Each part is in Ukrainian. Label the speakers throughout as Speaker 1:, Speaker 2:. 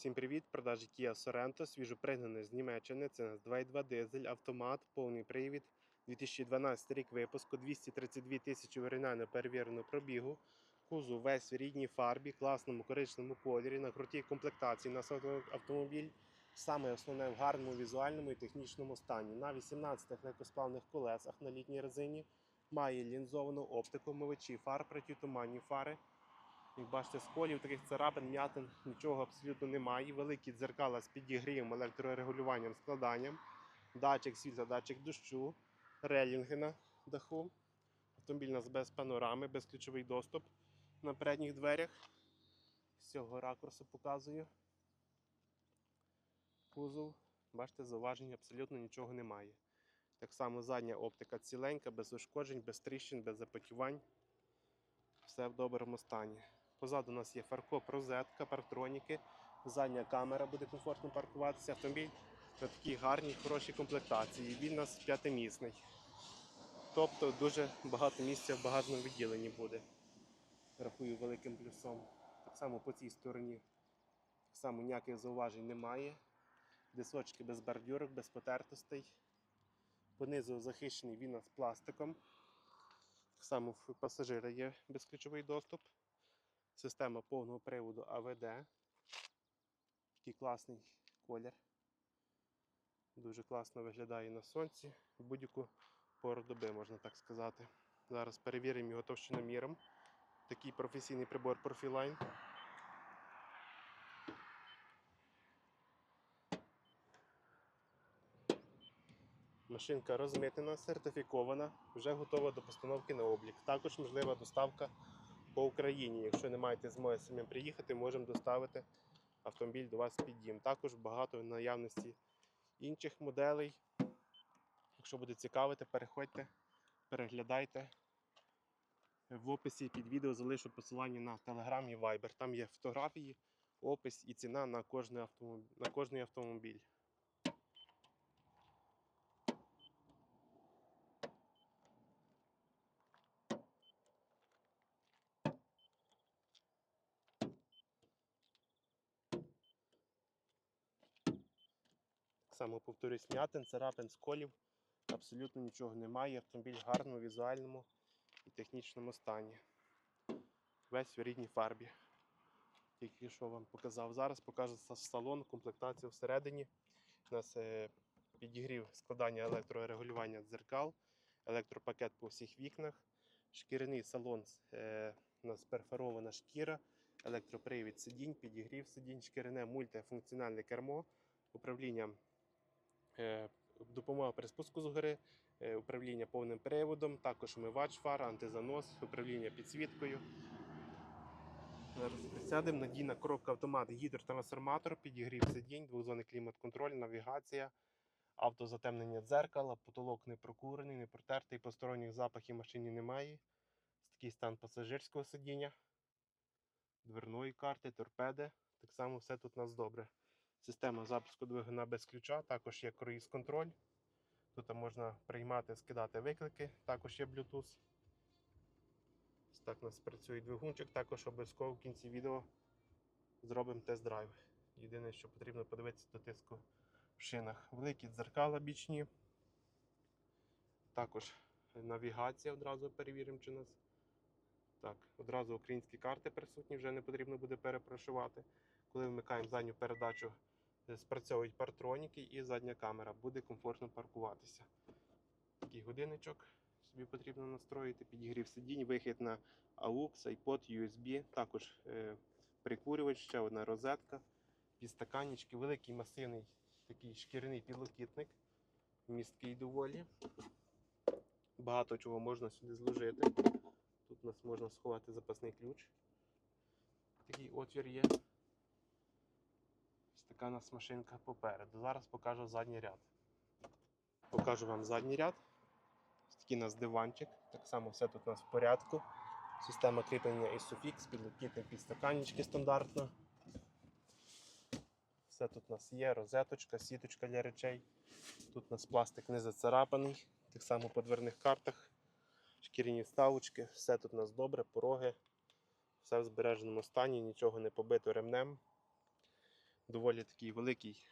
Speaker 1: Всім привіт! Продажі Kia Sorento, свіжопригнаний з Німеччини. Це 2.2 дизель, автомат, повний привід. 2012 рік випуску, 232 тисячі оригінально перевіреного пробігу. Кузов весь в рідній фарбі, класному коричневому кольорі, на крутій комплектації на автомобіль. Саме основне в гарному візуальному і технічному стані. На 18 легкосплавних колесах на літній резині має лінзовану оптику, мивачі фар, протитуманні фари. Як бачите, сколів, таких царапин, м'ятин, нічого абсолютно немає. Великі дзеркала з підігрівом, електрорегулюванням, складанням, датчик світла, датчик дощу, релінги на даху. Автомобіль у нас без панорами, безключовий доступ на передніх дверях. З цього ракурсу показую. Кузов. Бачите, зауважень абсолютно нічого немає. Так само задня оптика ціленька, без ушкоджень, без тріщин, без запотівань. Все в доброму стані. Позаду у нас є фаркоп, розетка, партроніки. Задня камера буде комфортно паркуватися. Автомобіль на такій гарній, хорошій комплектації. Він у нас п'ятимісний. Тобто дуже багато місця в багажному відділенні буде. Рахую великим плюсом. Так само по цій стороні так само ніяких зауважень немає. Дисочки без бордюрок, без потертостей. Понизу захищений він у нас пластиком. Так само в пасажира є безключовий доступ. Система повного приводу АВД. Такий класний колір. Дуже класно виглядає на сонці. В будь-яку пору доби, можна так сказати. Зараз перевіримо його товщиноміром. Такий професійний прибор Profiline. Машинка розмитнена, сертифікована, вже готова до постановки на облік. Також можлива доставка по Україні. Якщо не маєте змоги самим приїхати, можемо доставити автомобіль до вас під дім. Також багато наявності інших моделей. Якщо буде цікавити, переходьте, переглядайте. В описі під відео залишу посилання на Telegram і Viber. Там є фотографії, опис і ціна на кожний автомобіль. Само повторюсь, м'ятин, царапин, сколів. Абсолютно нічого немає. Автомобіль в гарному візуальному і технічному стані. Весь в рідній фарбі. Тільки що вам показав. Зараз покажу салон, комплектацію всередині. У нас е, підігрів складання електрорегулювання дзеркал, електропакет по всіх вікнах, шкіряний салон, е, у нас перфорована шкіра, електропривід сидінь, підігрів сидінь, шкіряне мультифункціональне кермо, управління допомога при спуску згори, е, управління повним приводом, також мивач фар, антизанос, управління підсвіткою. Зараз присядемо, надійна коробка автомат, гідротрансформатор, підігрів сидінь, двохзонний клімат-контроль, навігація, автозатемнення дзеркала, потолок не прокурений, не протертий, посторонніх запахів машині немає. Такий стан пасажирського сидіння, дверної карти, торпеди. Так само все тут у нас добре. Система запуску двигуна без ключа, також є круїз контроль. Тут можна приймати, скидати виклики, також є Bluetooth. Ось так у нас працює двигунчик, також обов'язково в кінці відео зробимо тест-драйв. Єдине, що потрібно подивитися до тиску в шинах. Великі дзеркала бічні. Також навігація одразу перевіримо, чи у нас. Так, одразу українські карти присутні, вже не потрібно буде перепрошувати. Коли вмикаємо задню передачу, спрацьовують партроніки і задня камера. Буде комфортно паркуватися. Такий годинничок собі потрібно настроїти, підігрів сидінь, вихід на AUX, iPod, USB, також е, прикурювач, ще одна розетка, підстаканнички, великий масивний такий шкіряний підлокітник, місткий доволі. Багато чого можна сюди зложити. Тут у нас можна сховати запасний ключ. Такий отвір є. Така у нас машинка попереду. Зараз покажу задній ряд. Покажу вам задній ряд. Ось такий у нас диванчик. Так само все тут у нас в порядку. Система кріплення Isofix, підлокітник підстаканнички стандартно. Все тут у нас є, розеточка, сіточка для речей. Тут у нас пластик не зацарапаний. Так само по дверних картах, шкіряні вставочки, все тут у нас добре, пороги, все в збереженому стані, нічого не побито ремнем. Доволі такий великий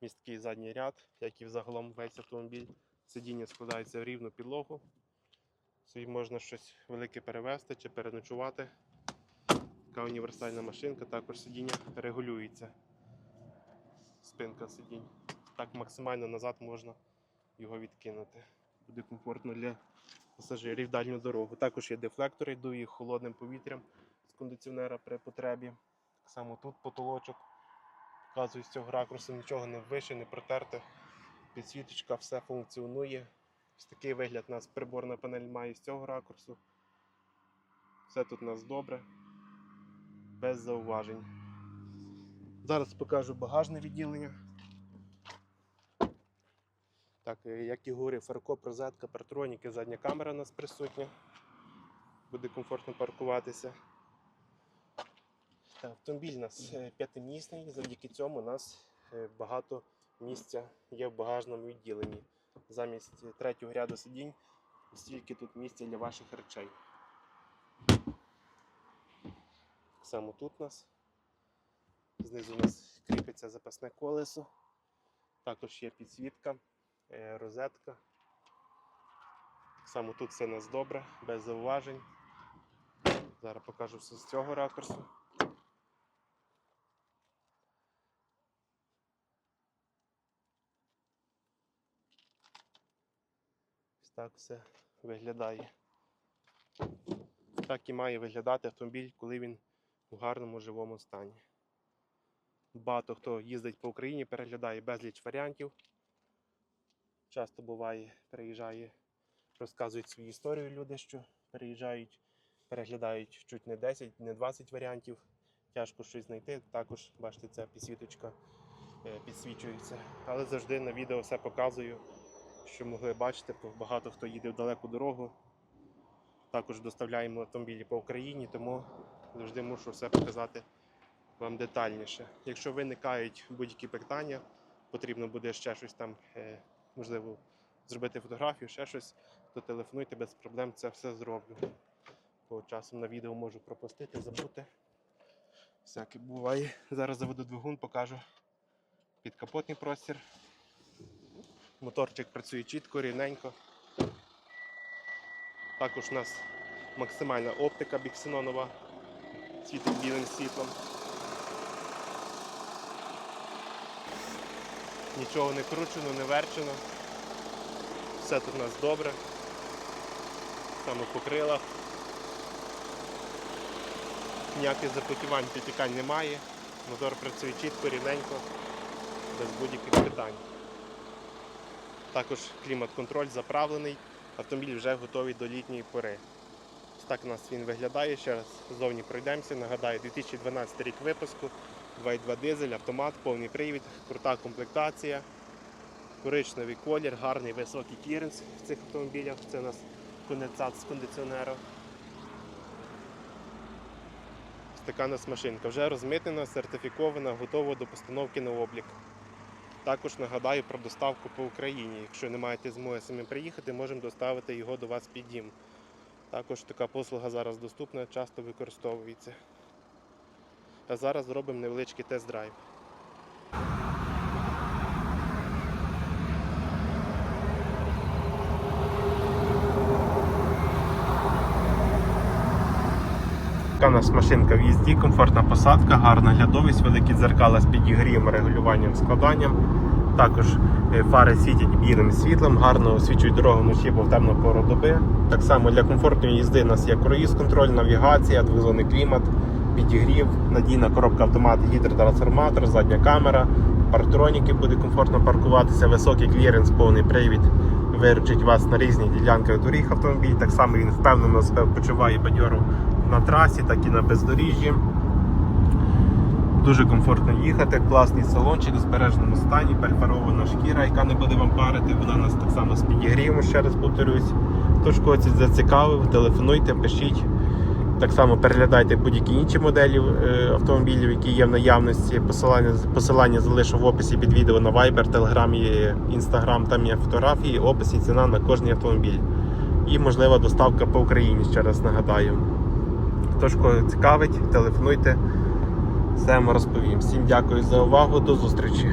Speaker 1: місткий задній ряд, як і взагалом весь автомобіль. Сидіння складається в рівну підлогу. Собі можна щось велике перевезти чи переночувати. Така універсальна машинка, також сидіння регулюється. Спинка сидінь. Так максимально назад можна його відкинути. Буде комфортно для пасажирів дальню дорогу. Також є дефлектори, дує холодним повітрям з кондиціонера при потребі. Так само тут потолочок. Показую з цього ракурсу, нічого не вище, не протерте. Підсвіточка, все функціонує. Ось такий вигляд у нас приборна панель має з цього ракурсу. Все тут у нас добре, без зауважень. Зараз покажу багажне відділення. Так, е, як і говорив, фаркоп, розетка, партроніки, задня камера у нас присутня. Буде комфортно паркуватися. Так, автомобіль у нас е, п'ятимісний, завдяки цьому у нас е, багато місця є в багажному відділенні. Замість е, третього ряду сидінь, стільки тут місця для ваших речей. Само тут у нас. Знизу у нас кріпиться запасне колесо. Також є підсвітка, е, розетка. Само тут все у нас добре, без зауважень. Зараз покажу все з цього ракурсу. Так все виглядає. Так і має виглядати автомобіль, коли він у гарному живому стані. Багато хто їздить по Україні, переглядає безліч варіантів. Часто буває, переїжджає, розказують свою історію люди, що переїжджають, переглядають чуть не 10, не 20 варіантів. Тяжко щось знайти. Також, бачите, ця підсвіточка е, підсвічується. Але завжди на відео все показую, що могли бачити, багато хто їде в далеку дорогу. Також доставляємо автомобілі по Україні, тому завжди мушу все показати вам детальніше. Якщо виникають будь-які питання, потрібно буде ще щось там, е, можливо, зробити фотографію, ще щось, то телефонуйте без проблем, це все зроблю. Бо часом на відео можу пропустити, забути. Всяке буває. Зараз заведу двигун, покажу підкапотний простір. Моторчик працює чітко, рівненько. Також у нас максимальна оптика біксенонова, світить білим світлом. Нічого не кручено, не верчено. Все тут у нас добре. Саме по крилах. Ніяких запотівань, підтікань немає. Мотор працює чітко, рівненько, без будь-яких питань. Також клімат-контроль заправлений, автомобіль вже готовий до літньої пори. Так у нас він виглядає. Ще раз ззовні пройдемося. Нагадаю, 2012 рік випуску, 2.2 дизель, автомат, повний привід, крута комплектація, коричневий колір, гарний високий кліренс в цих автомобілях. Це у нас конденсат з кондиціонера. Така у нас машинка. Вже розмитнена, сертифікована, готова до постановки на облік. Також нагадаю про доставку по Україні. Якщо не маєте змоги самим приїхати, можемо доставити його до вас під дім. Також така послуга зараз доступна, часто використовується. А зараз зробимо невеличкий тест-драйв. Така у нас машинка в їзді, комфортна посадка, гарна глядовість, великі дзеркала з підігрієм, регулюванням, складанням. Також е, фари світять білим світлом, гарно освічують дорогу вночі, бо в темну пору доби. Так само для комфортної їзди у нас є круїз-контроль, навігація, двозонний клімат, підігрів, надійна коробка автомат, гідротрансформатор, задня камера, партроніки буде комфортно паркуватися, високий кліренс, повний привід. Виручить вас на різних ділянках доріг автомобіль. Так само він впевнено себе почуває бадьоро на трасі, так і на бездоріжжі. Дуже комфортно їхати, класний салончик в збереженому стані, перфарована шкіра, яка не буде вам парити. Вона нас так само з підігрівом, ще раз повторюсь. Тож когось зацікавив, телефонуйте, пишіть. Так само переглядайте будь-які інші моделі е, автомобілів, які є в наявності. Посилання, посилання залишу в описі під відео на Viber, Telegram і Instagram. Там є фотографії, опис і ціна на кожний автомобіль. І можлива доставка по Україні, ще раз нагадаю. Тож, кого цікавить, телефонуйте. Все вам розповім. Всім дякую за увагу, до зустрічі.